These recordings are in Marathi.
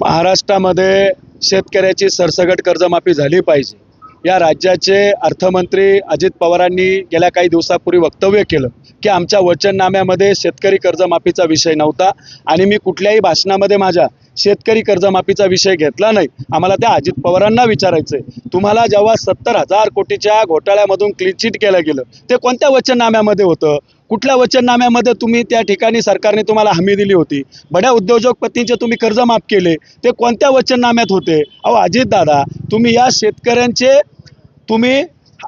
महाराष्ट्रामध्ये शेतकऱ्याची सरसगट कर्जमाफी झाली पाहिजे. या राज्याचे अर्थमंत्री अजित पवारांनी गेल्या काही दिवसापूर्वी वक्तव्य केलं की आमच्या वचननाम्यामध्ये शेतकरी कर्जमाफीचा विषय नव्हता आणि मी कुठल्याही भाषणामध्ये माझ्या शेतकरी कर्जमाफीचा विषय घेतला नाही. आम्हाला त्या अजित पवारांना विचारायचंय. तुम्हाला जेव्हा सत्तर हजार कोटीच्या घोटाळ्यामधून क्लीनचिट केलं गेलं ते कोणत्या वचननाम्यामध्ये होतं? कुठल्या वचननाम्यामध्ये तुम्ही त्या ठिकाणी सरकारने तुम्हाला हमी दिली होती? बड्या उद्योजकपतींचे तुम्ही कर्ज माफ केले ते कोणत्या वचननाम्यात होते? अहो अजित दादा तुम्ही या शेतकऱ्यांचे तुम्ही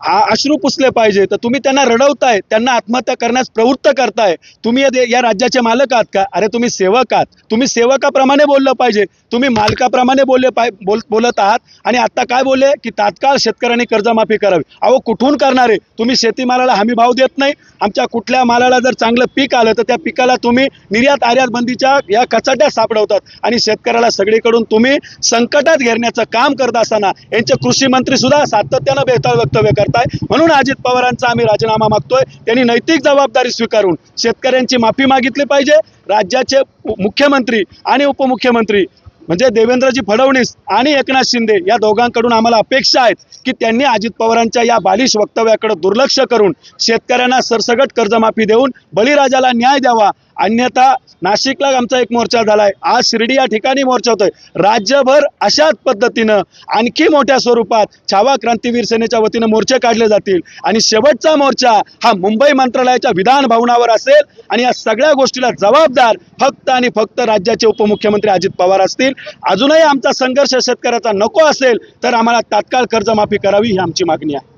अश्रू पुसले पाहिजे. तर तुम्ही त्यांना रडवताय त्यांना आत्महत्या करण्यास प्रवृत्त करताय. तुम्ही या दे- या राज्याचे मालक आहात का? अरे तुम्ही सेवक आहात. तुम्ही सेवकाप्रमाणे बोललं पाहिजे. तुम्ही मालकाप्रमाणे बोलले पाय बोल बोलत आहात. आणि आता काय बोलले? की तात्काळ शेतकऱ्यांनी कर्जमाफी करावी. अहो कुठून करणार? आहे तुम्ही शेतीमालाला हमी भाव देत नाही. आमच्या कुठल्या मालाला जर चांगलं पीक आलं तर त्या पिकाला तुम्ही निर्यात आयात बंदीच्या या कचाट्या सापडवतात. आणि शेतकऱ्याला सगळीकडून तुम्ही संकटात घेरण्याचं काम करत असताना यांचे कृषी मंत्री सुद्धा सातत्यानं बेताळ वक्तव्य करताय. म्हणून अजित पवारांचा आम्ही राजीनामा मागतोय. त्यांनी नैतिक जबाबदारी स्वीकारून शेतकऱ्यांची माफी मागितली पाहिजे. राज्याचे मुख्यमंत्री आणि उपमुख्यमंत्री म्हणजे देवेंद्रजी फडणवीस आणि एकनाथ शिंदे या दोघांकडून आम्हाला अपेक्षा आहेत की त्यांनी अजित पवारांच्या या बालिश वक्तव्याकडे दुर्लक्ष करून शेतकऱ्यांना सरसगट कर्जमाफी देऊन बळीराजाला न्याय द्यावा अन्यथा नाशिकला आमचा एक मोर्चा झाला आहे आज शिर्डी या ठिकाणी मोर्चा होतोय राज्यभर अशाच पद्धतीनं आणखी मोठ्या स्वरूपात छावा क्रांतीवीर सेनेच्या वतीनं मोर्चे काढले जातील. आणि शेवटचा मोर्चा हा मुंबई मंत्रालयाच्या विधान भवनावर असेल. आणि या सगळ्या गोष्टीला जबाबदार फक्त आणि फक्त राज्याचे उपमुख्यमंत्री अजित पवार असतील. अजूनही आमचा संघर्ष शेतकऱ्याचा नको असेल तर आम्हाला तात्काळ कर्जमाफी करावी ही आमची मागणी आहे.